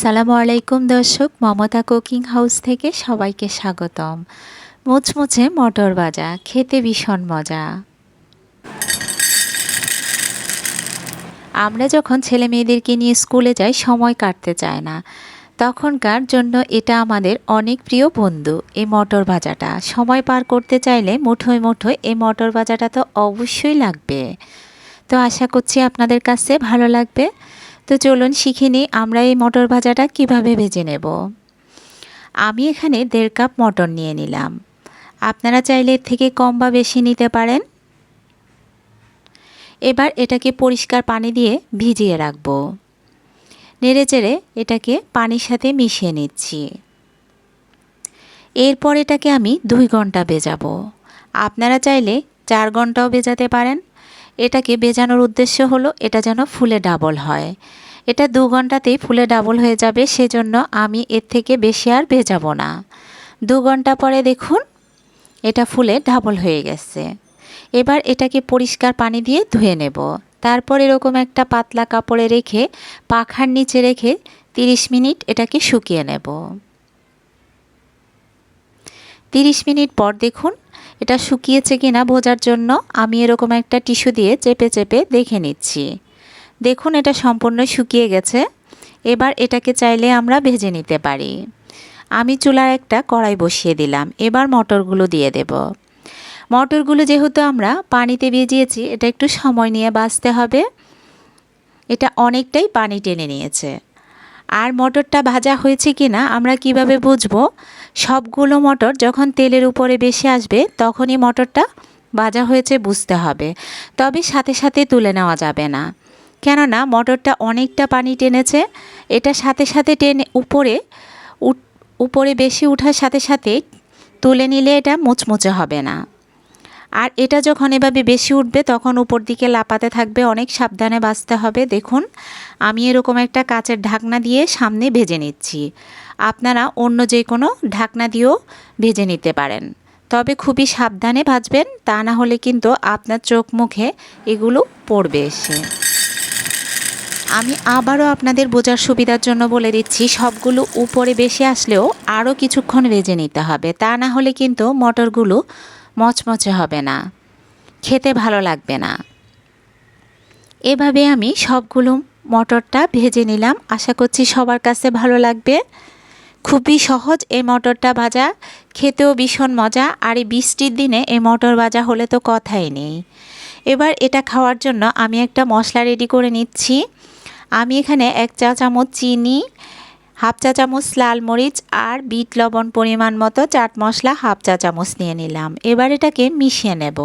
আসসালামু আলাইকুম দর্শক, মমতা কুকিং হাউস থেকে সবাইকে স্বাগতম। মুচমুচে মটর ভাজা, খেতে ভীষণ মজা। আমরা যখন ছেলে মেয়েদেরকে নিয়ে স্কুলে যাই, সময় কাটতে চায় না। তখনকার জন্য এটা আমাদের অনেক প্রিয় বন্ধু, এই মটর ভাজাটা। সময় পার করতে চাইলে মুঠোয় মুঠোয় এই মটর ভাজাটা তো অবশ্যই লাগবে। তো আশা করছি আপনাদের কাছে ভালো লাগবে। তো চলুন শিখে নিই আমরা এই মটর ভাজাটা কীভাবে ভেজে নেব। আমি এখানে দেড় কাপ মটর নিয়ে নিলাম। আপনারা চাইলে এর থেকে কম বা বেশি নিতে পারেন। এবার এটাকে পরিষ্কার পানি দিয়ে ভিজিয়ে রাখব। নেড়ে চেড়ে এটাকে পানির সাথে মিশিয়ে নিচ্ছি। এরপর এটাকে আমি দুই ঘণ্টা বেজাবো আপনারা চাইলে চার ঘন্টাও বেজাতে পারেন। এটাকে বেজানোর উদ্দেশ্য হলো এটা যেন ফুলে ডাবল হয়। এটা দু ঘন্টাতেই ফুলে ডাবল হয়ে যাবে, সেজন্য আমি এর থেকে বেশি আর ভেজাবো না। দু ঘণ্টা পরে দেখুন, এটা ফুলে ডাবল হয়ে গেছে। এবার এটাকে পরিষ্কার পানি দিয়ে ধুয়ে নেব। তারপর এরকম একটা পাতলা কাপড়ে রেখে, পাখার নিচে রেখে 30 মিনিট এটাকে শুকিয়ে নেব। 30 মিনিট পর দেখুন এটা শুকিয়েছে কি না বোঝার জন্য আমি এরকম একটা টিস্যু দিয়ে চেপে চেপে দেখে নিচ্ছি। দেখুন এটা সম্পূর্ণ শুকিয়ে গেছে। এবার এটাকে চাইলে আমরা ভেজে নিতে পারি। আমি চুলার একটা কড়াই বসিয়ে দিলাম। এবার মটরগুলো দিয়ে দেব। মটরগুলো যেহেতু আমরা পানিতে ভিজিয়েছি, এটা একটু সময় নিয়ে বাঁচতে হবে। এটা অনেকটাই পানি টেনে নিয়েছে। আর মটরটা ভাজা হয়েছে কি না আমরা কীভাবে বুঝব? সবগুলো মটর যখন তেলের উপরে বেশি আসবে, তখনই মটরটা ভাজা হয়েছে বুঝতে হবে। তবে সাথে সাথে তুলে নেওয়া যাবে না। কেননা মটরটা অনেকটা পানি টেনেছে, এটা সাথে সাথে টেনে উপরে উপরে বেশি ওঠার সাথে সাথে তুলে নিলে এটা মুচমুচে হবে না। আর এটা যখন এভাবে বেশি উঠবে, তখন উপর দিকে লাপাতে থাকবে, অনেক সাবধানে বাঁচতে হবে। দেখুন, আমি এরকম একটা কাচের ঢাকনা দিয়ে সামনে ভেজে নিচ্ছি। আপনারা অন্য যে কোনো ঢাকনা দিয়েও ভেজে নিতে পারেন। তবে খুবই সাবধানে ভাজবেন, তা না হলে কিন্তু আপনার চোখ মুখে এগুলো পড়বে এসে। আমি আবারও আপনাদের বোঝার সুবিধার জন্য বলে দিচ্ছি, সবগুলো উপরে বেশি আসলেও আরও কিছুক্ষণ ভেজে নিতে হবে। তা না হলে কিন্তু মটরগুলো মচমচে হবে না। খেতে ভালো লাগবে না। এভাবে আমি সবগুলো মটরটা ভেজে নিলাম। আশা করছি সবার কাছে ভালো লাগবে। খুবই সহজ এই মটরটা ভাজা। খেতেও ভীষণ মজা। আর এই বৃষ্টির দিনে এই মটর ভাজা হলে তো কথাই নেই। এবার এটা খাওয়ার জন্য আমি একটা মশলা রেডি করে নিচ্ছি। আমি এখানে এক চা চামচ চিনি হাফ চা চামচ লাল মরিচ আর বিট লবণ পরিমাণ মতো চাট মশলা হাফ চা চামচ নিয়ে নিলাম। এবার এটাকে মিশিয়ে নেব।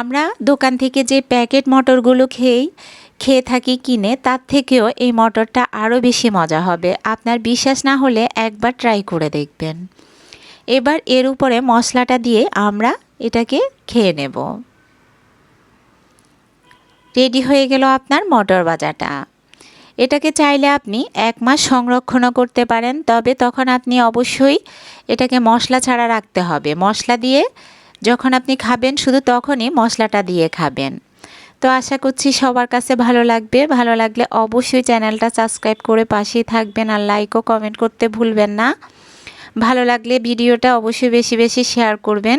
আমরা দোকান থেকে যে প্যাকেট মটরগুলো খেয়েই খেয়ে থাকি কিনে, তার থেকেও এই মটরটা আরও বেশি মজা হবে। আপনার বিশ্বাস না হলে একবার ট্রাই করে দেখবেন। এবার এর উপরে মশলাটা দিয়ে আমরা এটাকে খেয়ে নেব। রেডি হয়ে গেল আপনার মটর ভাজাটা। এটাকে চাইলে আপনি এক মাস সংরক্ষণও করতে পারেন, তবে তখন আপনি অবশ্যই এটাকে মশলা ছাড়া রাখতে হবে। মশলা দিয়ে যখন আপনি খাবেন, শুধু তখনই মশলাটা দিয়ে খাবেন। তো আশা করছি সবার কাছে ভালো লাগবে। ভালো লাগলে অবশ্যই চ্যানেলটা সাবস্ক্রাইব করে পাশেই থাকবেন আর লাইক ও কমেন্ট করতে ভুলবেন না। ভালো লাগলে ভিডিওটা অবশ্যই বেশি বেশি শেয়ার করবেন।